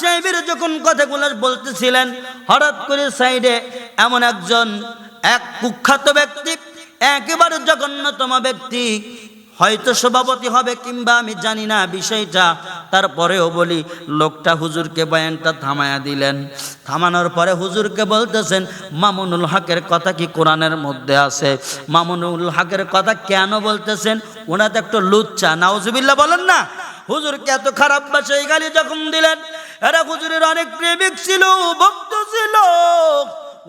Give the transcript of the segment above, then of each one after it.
সাহেবের যখন কথাগুলো বলতেছিলেন, হঠাৎ করে সাইডে এমন একজন, এক কুখ্যাত ব্যক্তি, একেবারে জঘন্যতম ব্যক্তি, হয়তো সভাপতি হবে কিংবা আমি জানি না বিষয়টা, তারপরেও বলি, লোকটা হুজুরকে বয়ানটা থামায়া দিলেন। থামানোর পরে হুজুরকে বলতেছেন, মামুনুল হকের কথা কি কোরআনের মধ্যে আছে? মামুনুল হকের কথা কেন বলতেছেন? ওনাতে একটু লুচ্চা, নাউজুবিল্লাহ বলেন না? হুজুরকে এত খারাপ ভাষায় গালি যখন দিলেন। এরা হুজুরের অনেক প্রেমিক ছিল, ভক্ত ছিল।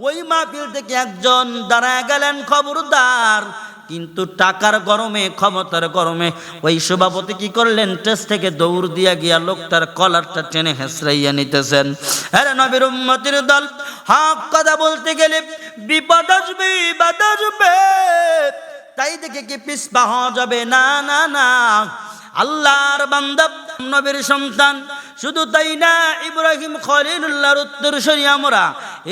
ওই মাহফিল থেকে একজন দাঁড়ায় গেলেন খবরদার। কিন্তু টাকার গরমে, ক্ষমতার গরমে ওই সভাপতি কি করলেন? টেস্ট থেকে দৌড় দিয়া গিয়া লোকটার কলারটা টেনে হেসরাইয়া নিতেছেন। হ্যাঁ নবীর উম্মতির দল, হক কথা বলতে গেলে বিপদ আসবে বাদ আসবে। তাই দেখে কি পিসপা হওয়া যাবে? না না না। আল্লাহর বান্দা, নবীর সন্তান। শুধু তাই না, ইব্রাহিম খলিলুল্লাহর উত্তরসরি আমরা।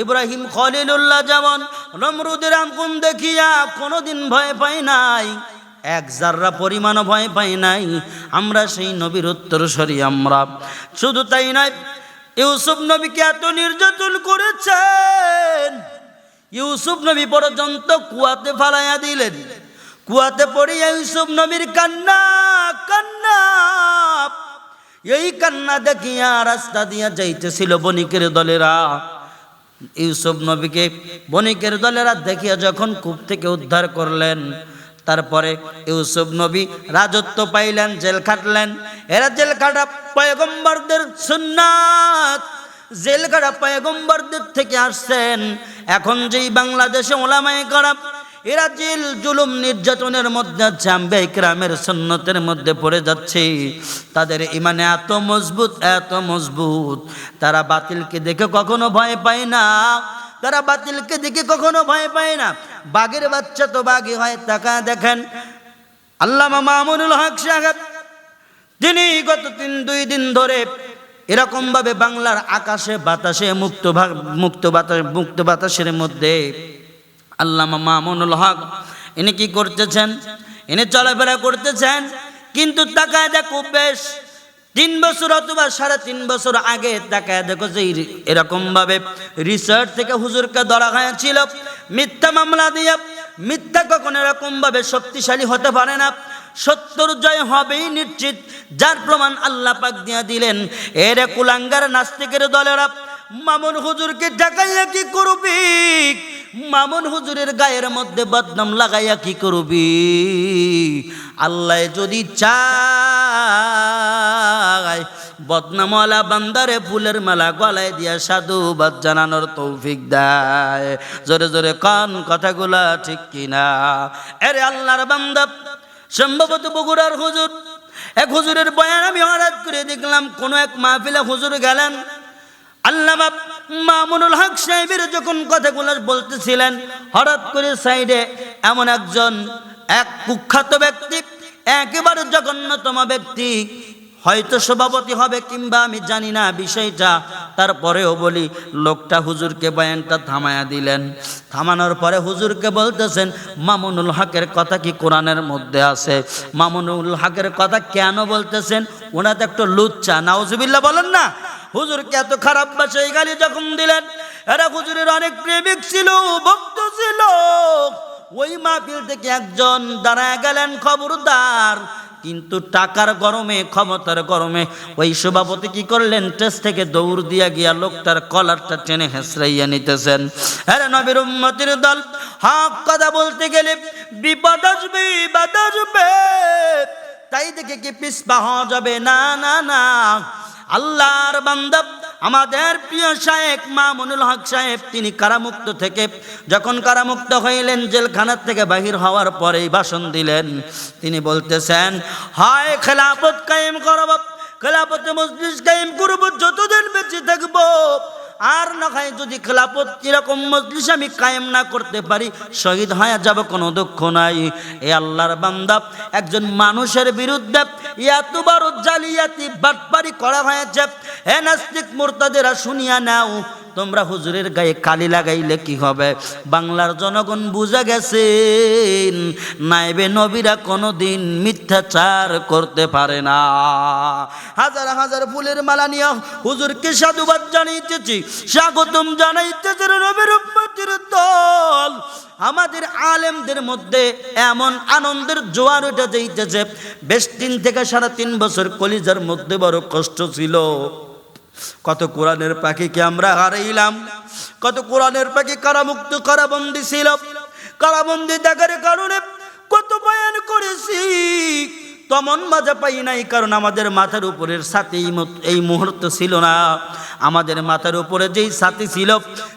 ইব্রাহিম খলিলুল্লাহ যেমন নমরুদের আগুন দেখিয়া কোনোদিন ভয় পাই নাই, এক জাররা পরিমাণ ভয় পাই নাই, আমরা সেই নবীর উত্তর উত্তরসরি আমরা। শুধু তাই নয় ইউসুফ নবীকে এত নির্যাতন করেছেন, ইউসুফ নবী পর্যন্ত কুয়াতে ফালাইয়া দিলেন। কুয়াতে পড়িয়া ইউসুফ নবীর কান্না কান্না। এই কান্না দেখিয়া রাস্তা দিয়া যাইতেছিল বণিকের দলেরা। ইউসুফ নবীকে বণিকের দলেরা দেখিয়া যখন কূপ থেকে উদ্ধার করলেন, তারপরে ইউসুফ নবী রাজত্ব পাইলেন, জেল খাটলেন। এরা জেল খাটা পয়গম্বরদের সুন্নাত। জেল খাটা পয়গম্বরদের থেকে আসছেন। এখন যেই বাংলাদেশে ওলামায় করা এরা জেল জুলুম নির্যাতনের মধ্যে জাম্বে গ্রামের সন্ন্যতের মধ্যে পড়ে যাচ্ছে। তাদের ইমানে এত মজবুত এত মজবুত। তারা বাতিলকে দেখে কখনো ভয় পায় না। তারা বাতিলকে দেখে কখনো ভয় পায় না। বাঘের বাচ্চা তো বাঘই হয় তাকা দেখেন। আল্লামা মামুনুল হক সাহেব তিনি গত তিন, দুই দিন ধরে এরকমভাবে বাংলার আকাশে বাতাসে মুক্ত মুক্ত বাতাস মুক্ত বাতাসের মধ্যে আল্লামা মামুনুল হক, ইনি কি করতেছেন? ইনি চলাফেরা করতেছেন, কিন্তু তাকায় দেখো বেশ তিন বছর অথবা সাড়ে তিন বছর আগে তাকায় দেখো যে এরকম ভাবে রিসার্চ থেকে হুজুরকে ধরা হয়েছিল মিথ্যা মামলা দিয়ে, মিথ্যা কখন এরকম ভাবে শক্তিশালী হতে পারে না। সত্তর জয় হবেই নিশ্চিত, যার প্রমাণ আল্লাহ পাক দিয়া দিলেন। এর কুলাঙ্গার নাস্তিকের দলেরা, মামুন হুজুরকে ডাকাইয়া কি করবি? মামুন হুজুরের গায়ের মধ্যে বদনাম লাগাইয়া কি করবি? আল্লাহ যদি চায়, বদনামওয়ালা বান্দারে ফুলের মেলা গলায় দিয়া সাধু সাধুবাদ জানানোর তৌফিক দেয়। জোরে জোরে কান কথাগুলা ঠিক কিনা? এরে আল্লাহর বান্দা, সম্ভবত বগুড়ার হুজুর। এক হুজুরের বয়ান আমি হঠাৎ করে দেখলাম, কোনো এক মাহফিলে হুজুর গেলেন। আল্লামা মামুনুল হক সাহেবের যখন কথাগুলো বলতেছিলেন, হঠাৎ করে সাইডে এমন একজন, এক কুখ্যাত ব্যক্তি, একেবারে জঘন্যতম ব্যক্তি, হয়তো সভাপতি হবে কিংবা আমি জানি না বিষয়টা, তারপরেও বলি, লোকটা হুজুরকে বয়ানটা থামায়া দিলেন। থামানোর পরে হুজুরকে বলতেছেন, মামুনুল হকের কথা কি কোরআনের মধ্যে আছে? মামুনুল হকের কথা কেন বলতেছেন? ওনাতে একটু লুচ্চা, নাউজুবিল্লাহ বলেন না। হুজুরকে এত খারাপ ভাষায় গালি যখন দিলেন, এরা হুজুরের অনেক প্রেমিক ছিল, ভক্ত ছিল। ওই মাহফিল থেকে একজন দাঁড়ায় গেলেন খবরদার, কিন্তু টাকার গরমে, ক্ষমতার গরমে ওই সভাপতি কি করলেন? টেস্ট থেকে দৌড় দিয়া গিয়া লোকটার কলারটা টেনে হেসরাইয়া নিতেছেন। আরে নবীর উম্মতির দল, হক কথা বলতে গেলে বিপদ আসবে বাদ আসবে। তাই দেখে কি পিসপা হওয়া যাবে? না না না। আল্লাহর বান্দব আমাদের প্রিয় সাহেব মামুনুল হক সাহেব, তিনি কারামুক্ত থেকে, যখন কারামুক্ত হইলেন, জেলখানার থেকে বাহির হওয়ার পরেই ভাষণ দিলেন। তিনি বলতেছেন, হায় খেলাফত কায়েম করব খেলাপতে মজলিস কায়েম করব, যতদিন বেঁচে থাকব আর না হয় যদি খেলাপত এরকম মজলিস আমি কায়েম না করতে পারি, শহীদ হয়ে যাব কোনো দুঃখ নাই। এ আল্লাহর বান্দা, একজন মানুষের বিরুদ্ধে এত বড় জালিয়াতি বাটপারি করা হয়েছে। হে নাস্তিক মোর্তাদেরা শুনিয়া নাও তোমরা হুজুরের গায়ে কালি লাগাইলে কি হবে? বাংলার জনগণ বুঝা গেছে, নাইবে নবীরা কোনোদিন মিথ্যাচার করতে পারে না। হাজার হাজার ফুলের মালা নিয়ে হুজুরকে সাধুবাদ জানাইতেছি স্বাগতম জানাইতেছে নবীর উম্মতির দল। আমাদের আলেমদের মধ্যে এমন আনন্দের জোয়ার উঠে যাইতেছে, বেশ তিন থেকে সাড়ে তিন বছর কলিজার মধ্যে বড় কষ্ট ছিল। কত কোরআনের পাখিকে আমরা হারাইলাম, কত কোরআনের পাখি কারামুক্ত কারাবন্দি ছিল, কারাবন্দি দেখার কারণে কত বয়ান করেছি, তমন মজা পাই নাই, কারণ আমাদের মাথার উপরের সাথে এই মুহূর্ত ছিল না। আমাদের মাথার উপরে যেই সাথী ছিল,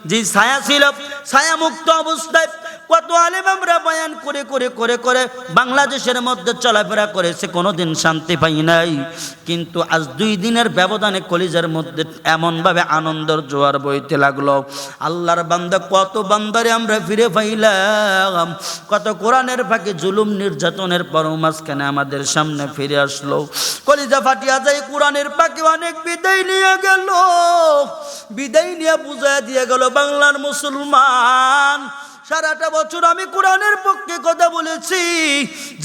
যেই ছায়া ছিল ছায়া মুক্ত অবস্থায় কত আলেম আমরা বয়ান করে করে করে করে বাংলাদেশের মধ্যে চলাফেরা করেছে, কোনোদিন শান্তি পাই নাই। কিন্তু আজ দুই দিনের ব্যবধানে কলিজার মধ্যে এমনভাবে আনন্দর জোয়ার বইতে লাগল। আল্লাহর বান্দা, কত বান্দারে আমরা ফিরে পাইলাম। কত কোরআনের ফাঁকে জুলুম নির্যাতনের পর মাঝখানে আমাদের সামনে ফিরে আসলো। কলিজা ফাটিয়া যায়, কোরআনের পাখি অনেক বিদায় নিয়ে গেল। বিদায় নিয়ে বুঝায় দিয়ে গেল, বাংলার মুসলমান সারাটা বছর আমি কোরআনের পক্ষে কথা বলেছি।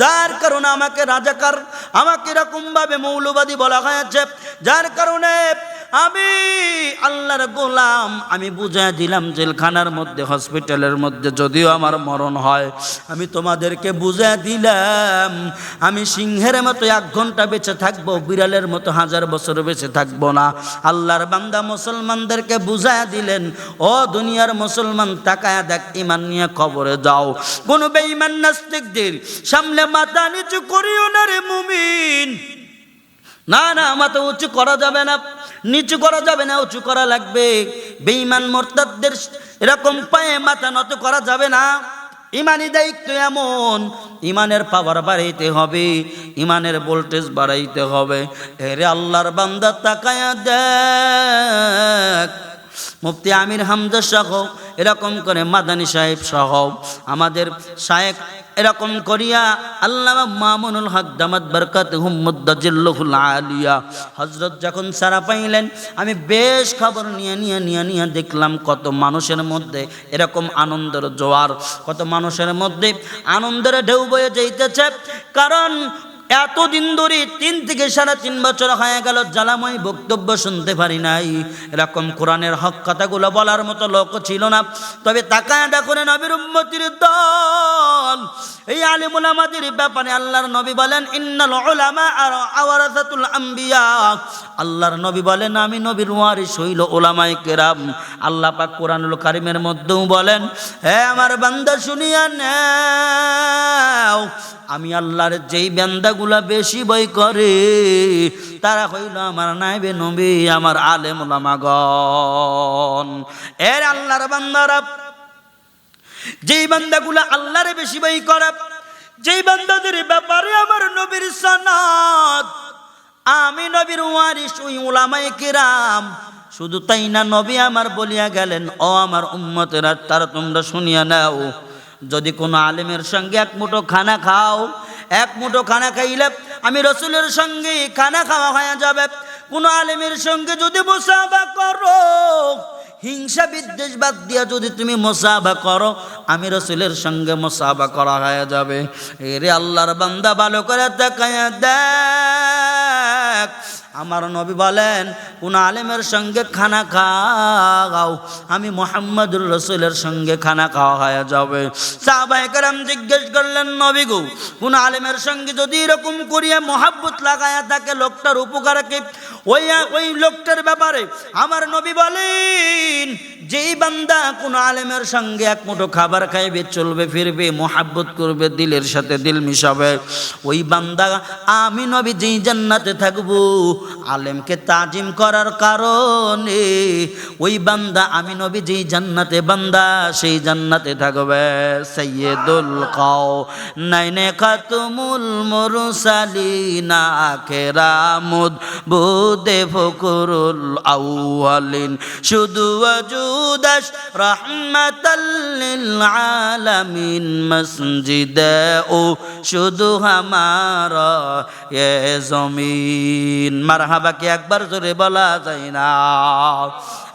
যার কারণে আমাকে রাজাকার, আমাকে এরকমভাবে মৌলবাদী বলা হয়েছে। যার কারণে আমি আল্লাহর গোলাম, আমি বুঝাই দিলাম জেলখানার মধ্যে, হসপিটালের মধ্যে, যদিও আমার মরণ হয়। আমি তোমাদেরকে বুঝাই দিলাম, আমি সিংহের মতো এক ঘণ্টা বেঁচে থাকব, বিড়ালের মতো হাজার বছর বেঁচে থাকব না। আল্লাহর বান্দা মুসলমানদেরকে বুঝাই দিলেন, ও দুনিয়ার মুসলমান, তাকায় দেখ ইমান নিয়ে কবরে যাও। কোনো বেঈমান নাস্তিকদের সামনে মাথা নিচু করিও না রে মুমিন। না না, মাথা উঁচু করা যাবে না। নিচু করা যাবে না, উঁচু করা লাগবে। বেঈমান মোরতাদদের এরকম পায়ে মাথা নত করা যাবে না। ইমানি দায়িত্ব এমন, ইমানের পাওয়ার বাড়াইতে হবে, ইমানের ভোল্টেজ বাড়াইতে হবে। এরে আল্লাহর বান্দা তাকায়া দেখ। মুফতি আমির হামজা সহ, এরকম করে মাদানী সাহেব সহ, আমাদের শায়েক এরকম করিয়া আল্লাহ মামুনুল হক দামাত বরকত হুম্মুদ্দাজিল্লুল আলিয়া। হজরত যখন সারা পাইলেন, আমি বেশ খবর নিয়ে নিয়ে নিয়ে নিয়ে দেখলাম কত মানুষের মধ্যে এরকম আনন্দের জোয়ার, কত মানুষের মধ্যে আনন্দের ঢেউ বয়ে যাইতেছে। কারণ এতদিন ধরে তিন থেকে সাড়ে তিন বছর হয়ে গেল জ্বালাময় বক্তব্য শুনতে পারি নাই। এরকম কোরআনের হক কথাগুলো বলার মতো লোক ছিল না। তবে তাকায় দেখো রে নবীর উম্মতির দল। এই আলিমুল আমাদের ব্যাপারে আল্লাহর নবী বলেন, ইন্নাল উলামা আর আওয়ারাসাতুল আম্বিয়া। আল্লাহর নবী বলেন, আমি নবীর ওয়ারিস হইল ওলামায়ে কেরাম। আল্লাহ পাক কোরআনুল কারিমের মধ্যেও বলেন, হে আমার বান্দা শুনিয়া নাও, আমি আল্লাহর যেই বান্দাগুলা বেশি বই করে। তারা হইল আমার নাইবে নবী, আমার আলেম ওলামাগণ এর আল্লাহর বান্দারা, যেই বান্দাগুলা আল্লাহর বেশি বই করে, যেই বান্দাদের ব্যাপারে আমার নবীর সনাদ আমি নবীর ওয়ারিস ওই উলামাই কিরাম। শুধু তাই না, নবী আমার বলিয়া গেলেন, ও আমার উম্মতেরা, তারা তোমরা শুনিয়া নাও। যদি কোনো আলেমের সঙ্গে এক মুঠো খানা খাও এক মুঠো খানা খাইলে আমি রসুলের সঙ্গে খানা খাওয়া হয়ে যাবে। কোনো আলেমের সঙ্গে যদি মুসাফা করো, হিংসা বিদ্বেষ বাদ দিয়া যদি তুমি মোসাবা করো, আমি রসুলের সঙ্গে মোসাবা করা হয়ে যাবে। এরে আল্লাহর বান্দা ভালো করে দেখায় দেখ। আমার নবী বলেন, কোন আলেমের সঙ্গে খানা খাও আমি মোহাম্মদুর রসুলের সঙ্গে খানা খাওয়া হয়ে যাবে। সাহবাহাম জিজ্ঞেস করলেন, নবী গু, কোন আলেমের সঙ্গে যদি এরকম করিয়া মহাব্বত লাগায়া তাকে লোকটার উপকারকে ওই ওই লোকটার ব্যাপারে। আমার নবী বলেন, যেই বান্দা কোন আলেমের সঙ্গে এক মুঠো খাবার খাইবে, চলবে, ফিরবে, মোহাব্বত করবে, দিলের সাথে দিল মিশাবে, ওই বান্দা, আমি নবী যেই জান্নাতে থাকব, আলেমকে তাজিম করার কারণে ওই বান্দা, আমি নবী যেই জান্নাতে বান্দা, সেই জান্নাতে থাকবে। সৈয়দুল কাও নাইনে খাতুমুল মুরসালিনা, কেরামুদ দে ফকরুল আউয়ালিন। শুধু ওজুদাস রহমতাল্লিল আলামিন মসজিদ ও শুধু হামারা এ জমিন। মারহাবা কি একবার জোরে বলা যায় না?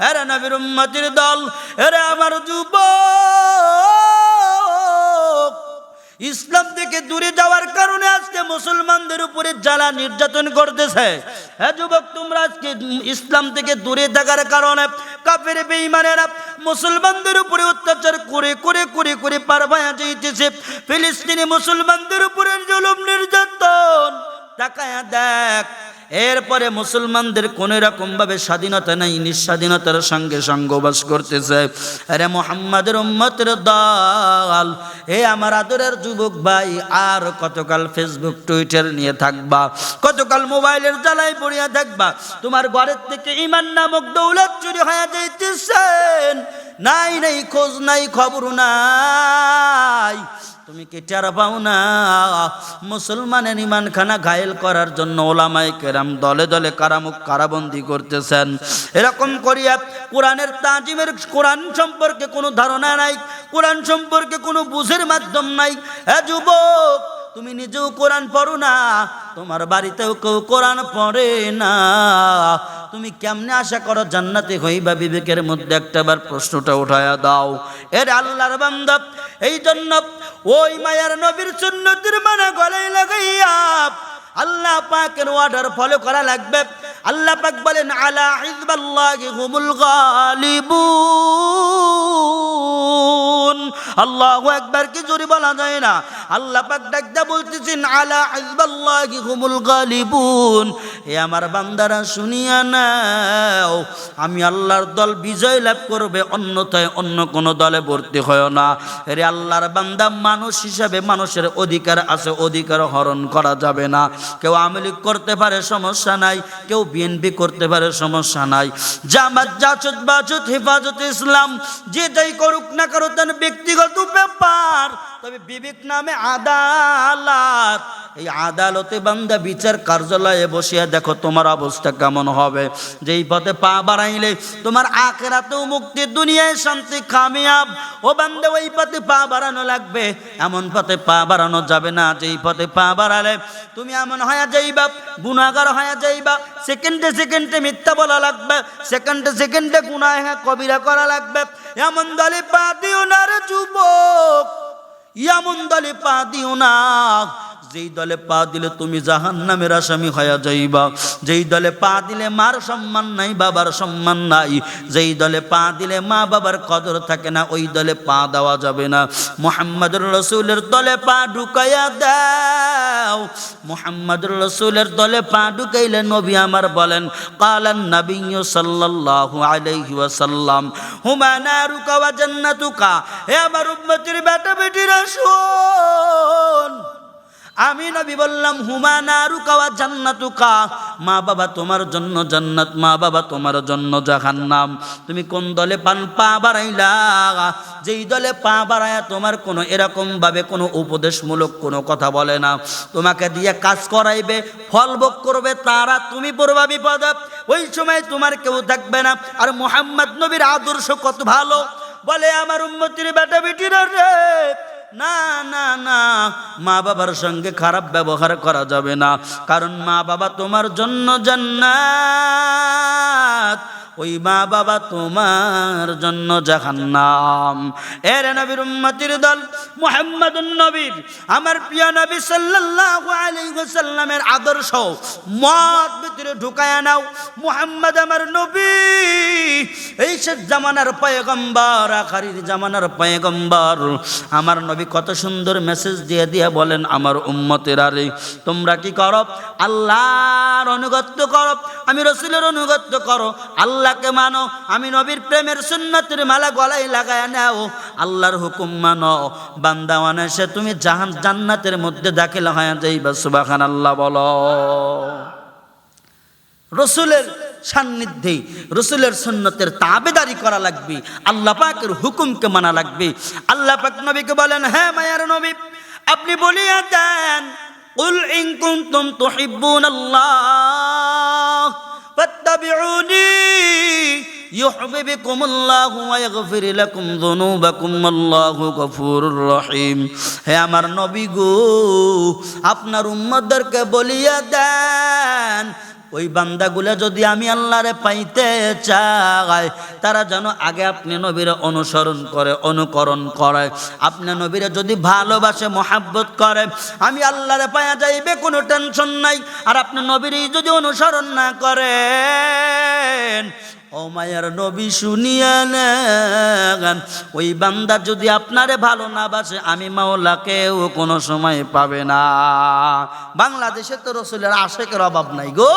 এরা নবীর উম্মতির দল, এরা আমার যুবক ইসলাম থেকে দূরে যাওয়ার কারণে আজকে মুসলমানদের উপরে জ্বালা নির্যাতন করতেছে। হ্যাঁ যুবক, তোমরা আজকে ইসলাম থেকে দূরে থাকার কারণে কাপের বেঈমানেরা মুসলমানদের উপরে অত্যাচার করে করে করে করে পার ভায়া যাইতেছে। ফিলিস্তিনি মুসলমানদের উপরে জুলুম, নির্যাতন। তাকায়া দেখ এরপরে মুসলমানদের কোন রকম ভাবে স্বাধীনতা নেই, নিঃস্বাধীনতার সঙ্গে সঙ্গবাস করতেছে। আরে মোহাম্মদের উম্মতের দল, এ আমার আদরের যুবক ভাই, আর কতকাল ফেসবুক, টুইটার নিয়ে থাকবা, কতকাল মোবাইলের জ্বালায় পড়িয়া থাকবা, তোমার ঘরের থেকে ইমান নামক দৌলত চুরি হয়ে যাইতেছেন। নাই নাই, খোঁজ নাই খবর নাই। তুমি কি টের পাও না? মুসলমানের ইমান খানা ঘায়েল করার জন্য ওলামাই কেরাম দলে দলে কারামুখ কারাবন্দি করতেছেন। এরকম করিয়া কোরআনের তাজিমের কোরআন সম্পর্কে কোনো ধারণা নাই, কোরআন সম্পর্কে কোনো বুঝের মাধ্যম নাই। হ্যাঁ যুবক, তুমি নিজেও কোরআন পড়ো না, তোমার বাড়িতেও কেউ কোরআন পড়ে না। তুমি কেমনে আশা করো জান্নাতে হইবা? বিবেকের মধ্যে একটাবার প্রশ্নটা উঠায়া দাও। এর আল্লাহর বান্দব এই জন্য ওই মায়ার নবীর সুন্নতির মানে গলায় লাগাইয়া আল্লাহ পাকের অর্ডার ফলো করা লাগবে। আল্লাহ পাক বলেন, আলা হিজবাল্লাহি হুমুল গালিবুন। আল্লাহু একবার কি জোরে বলা যায় না? আল্লাহ পাক ডাকদা বলতেছেন, আলা হিজবাল্লাহি হুমুল গালিবুন। এ আমার বান্দারা শুনিয়া নাও, আমি আল্লাহর দল বিজয় লাভ করবে, অন্যথায় অন্য কোনো দলে ভর্তি হয় না। রে আল্লাহর বান্দা মানুষ হিসাবে মানুষের অধিকার আছে, অধিকার হরণ করা যাবে না। কেউ আমলিক করতে পারে, সমস্যা নাই। কেউ বিএনপি করতে পারে, সমস্যা নাই। জামাত জাচত বাচত হেফাজত, ইসলাম, যে যেটাই করুক না করো, তার ব্যক্তিগত ব্যাপার তবে বিবেক নামে আদালত। এই আদালতে বান্দা বিচার কার্যালয়ে বসিয়া দেখো তোমার অবস্থা কেমন হবে। যেই পথে পা বাড়াইলে তোমার আখেরাতেও মুক্তি, দুনিয়ায় শান্তি কামিয়াব ও বান্দা, ওই পথে পা বাড়ানো লাগবে, এমন পথে পা বাড়ানো যাবে না। যেই পথে পা বাড়ালে তুমি এমন হয়ে যাইবা গুণাগার হয়ে যাইবা, সেকেন্ডে সেকেন্ডে মিথ্যা বলা লাগবে, সেকেন্ডে সেকেন্ডে গুণায় কবিরা করা লাগবে। এমন দলে পা দিও না রে যুবক। এমন দলে পা দিও না। যেই দলে পা দিলে তুমি জাহান নামের আসামি হয়ে যাইবা। যেই দলে পা দিলে মার সম্মান নাই, বাবার সম্মান নাই। যেই দলে পা দিলে মা বাবার কদর থাকে না, ওই দলে পা দেওয়া যাবে না। মোহাম্মদুর রসুলের দলে পা ঢুকাইয়া দাও। মোহাম্মদুর রসুলের দলে পা ঢুকাইলে নবী আমার বলেন, কালান নবী সাল্লাল্লাহু আলাইহি ওয়াসাল্লাম, হুমা নারুকা ওয়া জান্নাতুকা? হে আমার উম্মতির বেটা বেটিরা শোন। আমি নবী বললাম, হুমা নারুকা জান্নাতুকা? মা বাবা তোমার জন্য জান্নাত, মা বাবা তোমার জন্য জাহান্নাম। তুমি কোন দলে পান পা বাড়াইলা? যেই দলে পা বাড়ায়া তোমার কোনো এরকম ভাবে কোনো উপদেশমূলক কোনো কথা বলে না। তোমাকে দিয়ে কাজ করাইবে, ফল ভোগ করবে, তারা তুমি পড়বা বিপদ। ওই সময় তোমার কেউ থাকবে না। আর মোহাম্মদ নবীর আদর্শ কত ভালো? বলে, আমার উন্মতির বেটা বেটিরা রে না না না, মা বাবার সঙ্গে খারাপ ব্যবহার করা যাবে না। কারণ মা বাবা তোমার জন্য জান্নাত। ওই মা বাবা তোমার জন্য জাহান্নাম। এর নবীর উম্মতির দল, মুহাম্মাদুন নবীর, আমার প্রিয় নবী সাল্লাল্লাহু আলাইহি ওয়াসাল্লামের আদর্শ মত ভিতরে ঢুকায়া নাও। মুহাম্মদ আমার নবী, এই শেষ জামানার পয়গম্বর, আখারির জামানার পয়গম্বর। আমার নবী কত সুন্দর মেসেজ দিয়ে দিয়ে বলেন, আমার উম্মতের আরে, তোমরা কি করো? আল্লাহর অনুগত্য করো, আমি রসুলের অনুগত্য করো আল্লাহকে মানো, আমি নবীর প্রেমের সুন্নতের মালা গলায় লাগায় নাও। আল্লাহর হুকুম মানো, বান্দা সে তুমি জাহান জান্নাতের মধ্যে দাখিল হয়ে যাইবা সুবাখান আল্লাহ বলো। রসুলের সান্নিধ্যে, রসুলের সুন্নতের তাবেদারি করা লাগবে, আল্লাহ পাকের হুকুমকে মানা লাগবে। আল্লাহ পাক নবীকে বলেন হ্যাঁ মায়ার নবী, আপনি বলিয়া দেন উল ইন কুনতুম তুহিব্বুন আল্লাহ فاتبعوني يحببكم الله ويغفر لكم ذنوبكم والله غفور رحيم হে আমার নবী গো আপনার উম্মতদেরকে বলিয়া দেন ওই বান্দাগুলো যদি আমি আল্লাহরে পাইতে চাই, তারা যেন আগে আপনি নবীর অনুসরণ করে, অনুকরণ করে। আপনি নবীরে যদি ভালোবাসে, মহাব্বত করে, আমি আল্লাহরে পাইয়া যাইবে, কোনো টেনশন নাই। আর আপনি নবীরই যদি অনুসরণ না করেন ও মায়ের নবী শুনিয়া নেন, ওই বান্দা যদি আপনারে ভালো না বাসে, আমি মাওলাকেও কোনো সময় পাবে না। বাংলাদেশে তো রসুলের আশেকের অভাব নাই গো।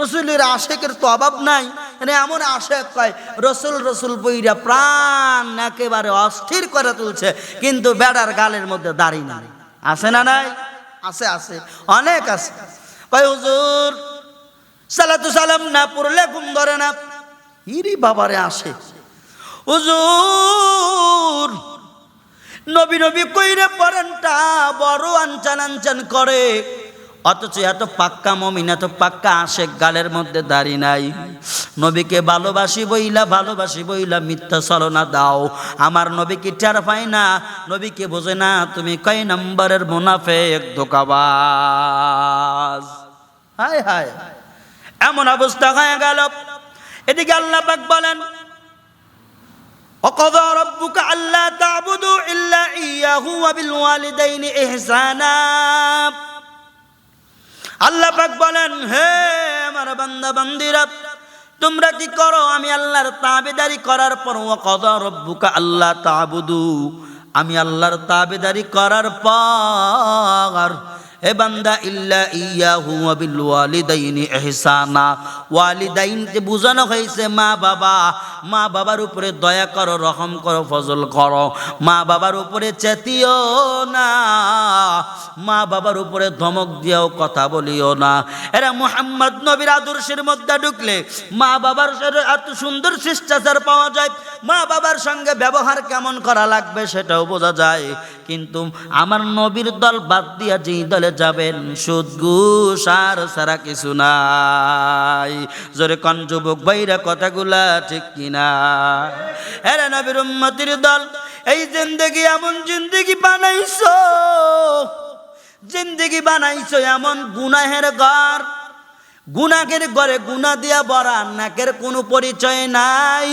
রসুলের আশেকের তো অভাব নাই। মানে এমন আশেক কয়, রসুল রসুল বইরা প্রাণ একেবারে অস্থির করে তুলছে, কিন্তু বেড়ার গালের মধ্যে দাঁড়িয়ে নাই। আছে না নাই? আছে আছে। অনেক আছে। কয়, হুজুর, সালাতু সালাম না, পড়লে ঘুম ধরে না। ইরি বাবারে আসে। হুজুর, নবী নবী কইরে পরেনটা বড় আনচান আনচান করে। অথচ এত পাক্কা মমিন, এত পাক্কা আশেক গালের মধ্যে দাড়ি নাই। নবীকে ভালোবাসি বইলা ভালোবাসি বইলা মিথ্যা ছলনা দাও। আমার নবীকে টের পায় না? নবীকে বোঝে না? তুমি কয় নম্বরের মুনাফেক ধোকাবাজ? হায় হায়, এমন অবস্থা হয়ে গেল। এদিকে আল্লাহ পাক বলেন وقضى ربك ألا تعبدوا إلا إياه وبالوالدين إحسانا আল্লাহ পাক বলেন হে আমার বান্দা বান্দিরা তোমরা কি করো আমি আল্লাহর তাবেদারি করার পর কদা রব্বুকা আল্লাহ তাবুদু আমি আল্লাহর তাবেদারি করার পর এ বান্দা, ইল্লা ইয়াহু ওয়া বিল ওয়ালিদাইনি ইহসানা। ওয়ালিদাইনকে বোঝানো হয়েছে, মা বাবা, মা বাবার উপরে দয়া করো, রহম করো, ফজল করো। মা বাবার উপরে চেতিও না। মা বাবার উপরে ধমক দিয়েও কথা বলিও না। এরা মুহাম্মদ নবীর আদর্শের মধ্যে ঢুকলে মা বাবার এত সুন্দর শিষ্টাচার পাওয়া যায়। মা বাবার সঙ্গে ব্যবহার কেমন করা লাগবে সেটাও বোঝা যায়। কিন্তু আমার নবীর দল বাদ দিয়া যেই দলে যাবেন, সুদ, ঘুষ, আর সারা কিছু নাই। জোরে কন, যুবক বাইরা কথাগুলা ঠিক কিনা? এরা নবীর উম্মতির দল, এই জিন্দগি এমন জিন্দগি বানাইছো। জিন্দগি বানাইছো এমন গুনাহের ঘর। গুনাহের ঘরে গুনা দিয়া বরা নাকের কোনো পরিচয় নাই।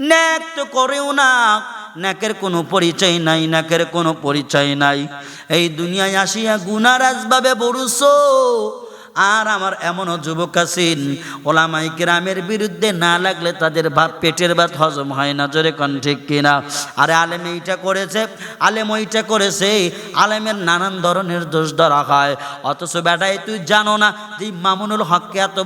ন্যাক তো করেও না, নাকের কোনো পরিচয় নাই, নাকের কোনো পরিচয় নাই। এই দুনিয়ায় আসিয়া গুনার আসবাবে বড়ুছো। আর আমার এমনও যুবক আছেন, ওলামাই গ্রামের বিরুদ্ধে না লাগলে তাদের ভাত, পেটের ভাত হজম হয় না, জোরে কন ঠিক কিনা? আরে আলেম এইটা করেছে, আলেম ওইটা করেছে, আলেমের নানান ধরনের দোষ ধরা হয়। অথচ বেটাই তুই জানো না যে মামুনুল হককে এত